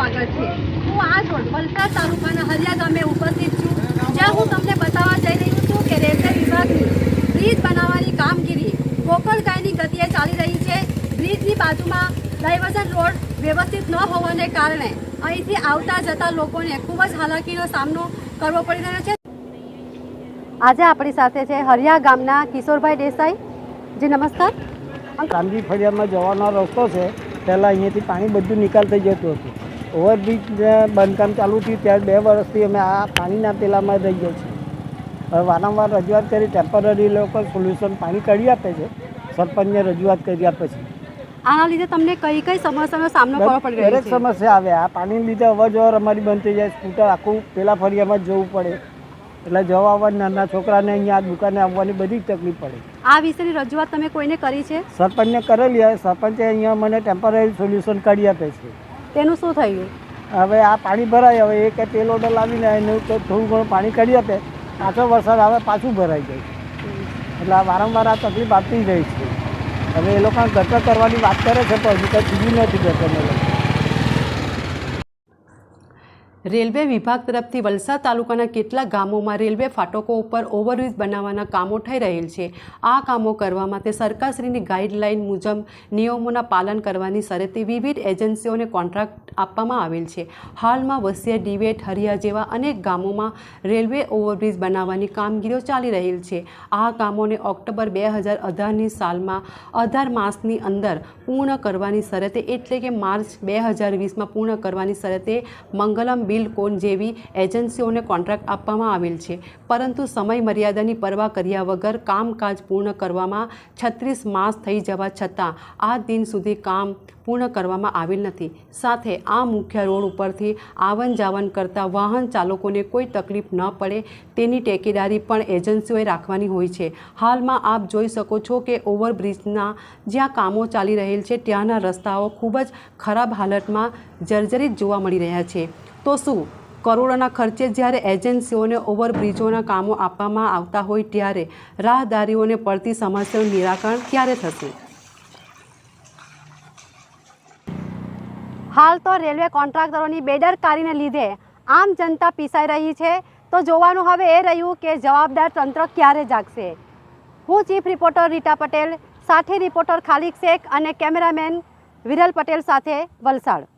સ્વાગત છે. હું આજ વલસાડ તાલુકાના હરિયા ગામે ઉપસ્થિત છું. જ્યાં હું તમને બતાવવા જઈ રહી છું કે રેલવે વિભાગની બ્રિજ બનાવવાની કામગીરી ગોકળ ગાયની ગતિએ ચાલી રહી છે. બ્રિજની બાજુમાં ડાયવર્ઝન રોડ વ્યવસ્થિત ન હોવાને કારણે અહીંથી આવતા જતા લોકોને ખૂબ જ હાલાકીનો સામનો કરવો પડી રહ્યો છે. આજે આપણી સાથે છે હરિયા ગામના કિશોરભાઈ દેસાઈ. જી, નમસ્કાર. કામજી ફળિયામાં જવાનો રસ્તો છે. પહેલાં અહીંયાથી પાણી બધું નિકાલ થઈ જતું હતું. ઓવરબ્રિજ બાંધકામ ચાલુ થયું ત્યારે બે વર્ષથી અમે આ પાણીના પેલામાં રહી ગયા છીએ. હવે વારંવાર રજૂઆત કરી ટેમ્પરરી લોકો સોલ્યુશન પાણી કાઢી આપે છે સરપંચને રજૂઆત કરી આપે છે. આના લીધે તમને કઈ કઈ સમસ્યાનો સામનો કરવો પડે દરેક સમસ્યા આવે. આ પાણીને લીધે અવર જવર અમારી બંધ થઈ જાય સ્કૂટર આખું પેલા ફરિયામાં જવું પડે. એટલે જવા આવવા નાના છોકરાને અહીંયા દુકાને આવવાની બધી જ તકલીફ પડે. આ વિશેની રજૂઆત તમે કોઈને કરી છે? સરપંચને કરેલી સરપંચે અહીંયા મને ટેમ્પરરી સોલ્યુશન કાઢી આપે છે. તેનું શું થયું હવે આ પાણી ભરાય, હવે એ કંઈ તેલ ઓર્ડર લાવીને એનું થોડું ઘણું પાણી કાઢી આપે. પાછો વરસાદ આવે પાછું ભરાઈ જાય એટલે આ વારંવાર આ તકલીફ આપતી જાય છે. હવે એ લોકો ગટર કરવાની વાત કરે છે, પણ હજુ કંઈ થયું નથી ગટરને લઈને રેલવે વિભાગ તરફથી વલસાડ તાલુકાના કેટલાક ગામોમાં રેલવે ફાટકો ઉપર ઓવરબ્રિજ બનાવવાના કામો થઈ રહેલ છે. આ કામો કરવા માટે સરકારશ્રીની ગાઈડલાઈન મુજબ નિયમોના પાલન કરવાની શરતે વિવિધ એજન્સીઓને કોન્ટ્રાક્ટ આપવામાં આવેલ છે. હાલમાં વસિયા, ડિવેટ, હરિયા જેવા અનેક ગામોમાં રેલવે ઓવરબ્રિજ બનાવવાની કામગીરીઓ ચાલી રહેલ છે. આ કામોને ઓક્ટોબર બે હજાર અઢારની સાલમાં અઢાર માસની અંદર પૂર્ણ કરવાની શરતે એટલે કે માર્ચ બે હજાર વીસમાં પૂર્ણ કરવાની શરતે મંગલમ બિલકોન જેવી એજન્સીઓને કોન્ટ્રાક્ટ આપવામાં આવેલ છે. પરંતુ સમય મર્યાદાની પરવા કર્યા વગર કામકાજ પૂર્ણ કરવામાં છત્રીસ માસ થઈ જવા છતાં આ દિન સુધી કામ પૂર્ણ કરવામાં આવેલ નથી. સાથે આ મુખ્ય રોડ ઉપરથી આવન જાવન કરતા વાહન ચાલકોને કોઈ તકલીફ ન પડે તેની ટેકેદારી પણ એજન્સીઓએ રાખવાની હોય છે. હાલમાં આપ જોઈ શકો છો કે ઓવરબ્રિજના જ્યાં કામો ચાલી રહેલ છે ત્યાંના રસ્તાઓ ખૂબ જ ખરાબ હાલતમાં જર્જરિત જોવા મળી રહ્યા છે. તો શું? કરોડોના ખર્ચે જ્યારે એજન્સીઓને ઓવરબ્રિજોના કામો આપવામાં આવતા હોય ત્યારે રાહદારીઓને પડતી સમસ્યાનું નિરાકરણ ક્યારે થશે? હાલ તો રેલવે કોન્ટ્રાક્ટરોની બેદરકારીને લીધે આમ જનતા પીસાઈ રહી છે. તો જોવાનું હવે એ રહ્યું કે જવાબદાર તંત્ર ક્યારે જાગશે. હું ચીફ રિપોર્ટર રીટા પટેલ, સાથે રિપોર્ટર ખાલિક શેખ અને કેમેરામેન વિરલ પટેલ સાથે વલસાડ.